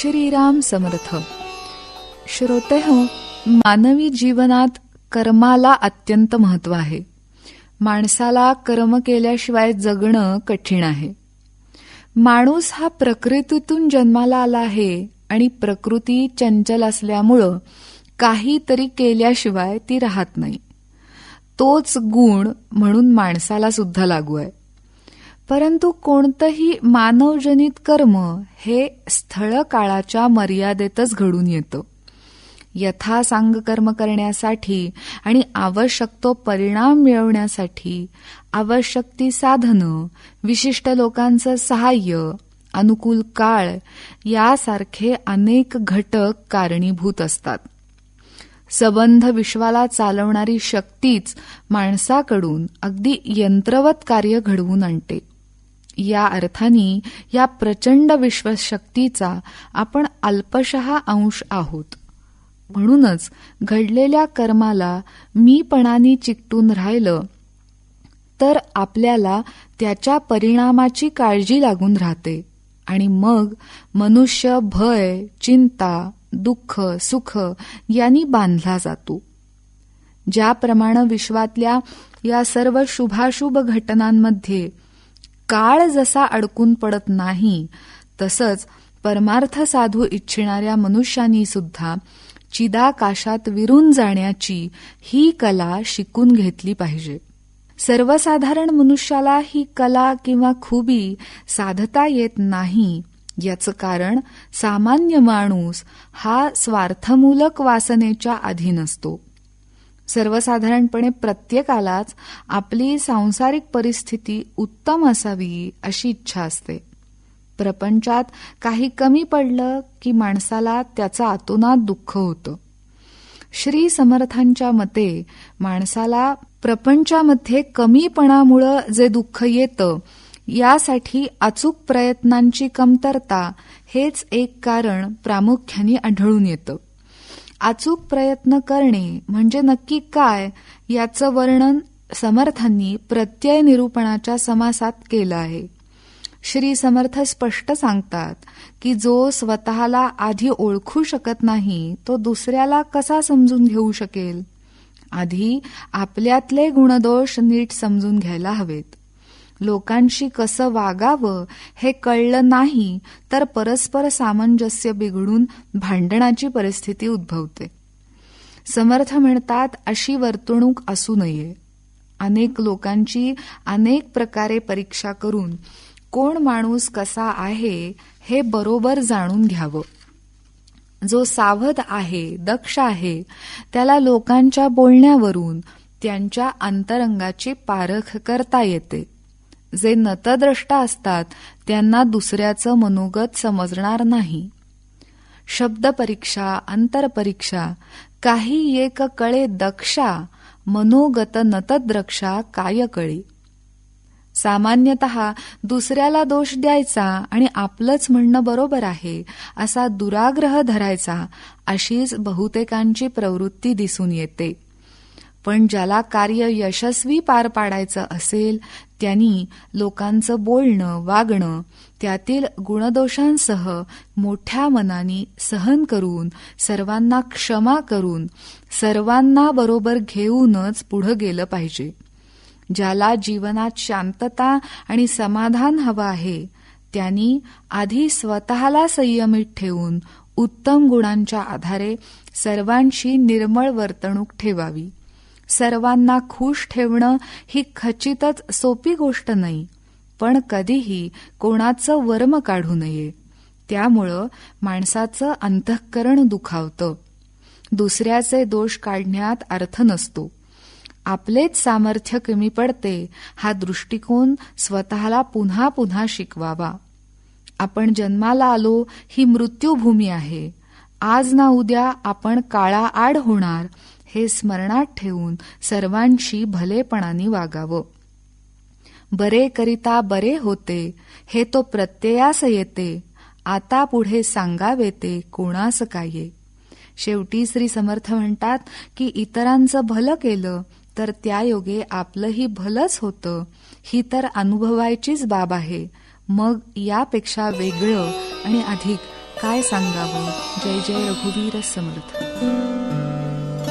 श्रीराम समर्थ. श्रोते हो मानवी जीवनात कर्माला अत्यंत महत्त्व आहे. माणसाला कर्म केल्याशिवाय जगणं कठीण आहे. माणूस हा प्रकृतीतून जन्माला आला आहे आणि प्रकृती चंचल असल्यामुळं काहीतरी केल्याशिवाय ती राहत नाही. तोच गुण म्हणून माणसाला सुद्धा लागू आहे. परंतु कोणतंही मानवजनित कर्म हे स्थळ काळाच्या मर्यादेतच घडून येतं. यथासांग कर्म करण्यासाठी आणि आवश्यक तो परिणाम मिळवण्यासाठी आवश्यक ती साधनं विशिष्ट लोकांचं सहाय्य अनुकूल काळ यासारखे अनेक घटक कारणीभूत असतात. सबंध विश्वाला चालवणारी शक्तीच माणसाकडून अगदी यंत्रवत कार्य घडवून आणते. या अर्थाने या प्रचंड विश्वशक्तीचा आपण अल्पशः अंश आहोत. म्हणूनच घडलेल्या कर्माला मीपणाने चिकटून राहिलं तर आपल्याला त्याच्या परिणामाची काळजी लागून राहते. आणि मग मनुष्य भय चिंता दुःख सुख यांनी बांधला जातो. ज्याप्रमाणे विश्वातल्या या सर्व शुभाशुभ घटनांमध्ये काळ जसा अडकून पडत नाही तसंच परमार्थ साधू इच्छिणाऱ्या मनुष्यांनी सुद्धा चिदाकाशात विरून जाण्याची ही कला शिकून घेतली पाहिजे. सर्वसाधारण मनुष्याला ही कला किंवा खुबी साधता येत नाही याचं कारण सामान्य माणूस हा स्वार्थमूलक वासनेच्या अधीन असतो. सर्वसाधारणपणे प्रत्येकालाच आपली सांसारिक परिस्थिती उत्तम असावी अशी इच्छा असते. प्रपंचात काही कमी पडलं की माणसाला त्याचं आतोनात दुःख होतं. श्री समर्थांच्या मते माणसाला प्रपंचामध्ये कमीपणामुळं जे दुःख येतं यासाठी अचूक प्रयत्नांची कमतरता हेच एक कारण प्रामुख्याने आढळून येतं. अचूक प्रयत्न करणे म्हणजे नक्की काय याचं वर्णन समर्थांनी प्रत्यय निरूपणाच्या समासात केलं आहे. श्री समर्थ स्पष्ट सांगतात की जो स्वतःला आधी ओळखू शकत नाही तो दुसऱ्याला कसा समजून घेऊ शकेल? आधी आपल्यातले गुणदोष नीट समजून घ्यायला हवेत. लोकांशी कसं वागावं हे कळलं नाही तर परस्पर सामंजस्य बिघडून भांडणाची परिस्थिती उद्भवते. समर्थ म्हणतात अशी वर्तणूक असू नये. अनेक लोकांची अनेक प्रकारे परीक्षा करून कोण माणूस कसा आहे हे बरोबर जाणून घ्यावं. जो सावध आहे दक्ष आहे त्याला लोकांच्या बोलण्यावरून त्यांच्या अंतरंगाची पारख करता येते. जे नतद्रष्टा असतात त्यांना दुसऱ्याचं मनोगत समजणार नाही. शब्दपरीक्षा अंतरपरीक्षा काही एक कळे दक्षा मनोगत नतद्रक्षा काय कळे सामान्यतः दुसऱ्याला दोष द्यायचा आणि आपलंच म्हणणं बरोबर आहे असा दुराग्रह धरायचा अशीच बहुतेकांची प्रवृत्ती दिसून येते. पण ज्याला कार्य यशस्वी पार पाडायचं असेल त्यांनी लोकांचं बोलणं वागणं त्यातील गुणदोषांसह मोठ्या मनाने सहन करून सर्वांना क्षमा करून सर्वांना बरोबर घेऊनच पुढं गेलं पाहिजे. ज्याला जीवनात शांतता आणि समाधान हवं आहे त्यांनी आधी स्वतःला संयमित ठेवून उत्तम गुणांच्या आधारे सर्वांशी निर्मळ वर्तणूक ठेवावी. सर्वांना खुश ठेवणं ही खचितच सोपी गोष्ट नाही पण कधीही कोणाचं वर्म काढू नये. त्यामुळं माणसाचं अंतःकरण दुखावतं. दुसऱ्याचे दोष काढण्यात अर्थ नसतो. आपलेच सामर्थ्य कमी पडते हा दृष्टिकोन स्वतःला पुन्हा पुन्हा शिकवावा. आपण जन्माला आलो ही मृत्यूभूमी आहे. आज ना उद्या आपण काळा आड होणार हे स्मरणात ठेवून सर्वांशी भलेपणाने वागावं. बरे करिता बरे होते हे तो प्रत्ययास येते आता पुढे सांगावे ते कोणास काय. शेवटी श्री समर्थ म्हणतात की इतरांचं भलं केलं तर त्या योगे आपलंही भलंच होतं ही तर अनुभवायचीच बाब आहे. मग यापेक्षा वेगळं आणि अधिक काय सांगावं? जय जय रघुवीर समर्थ.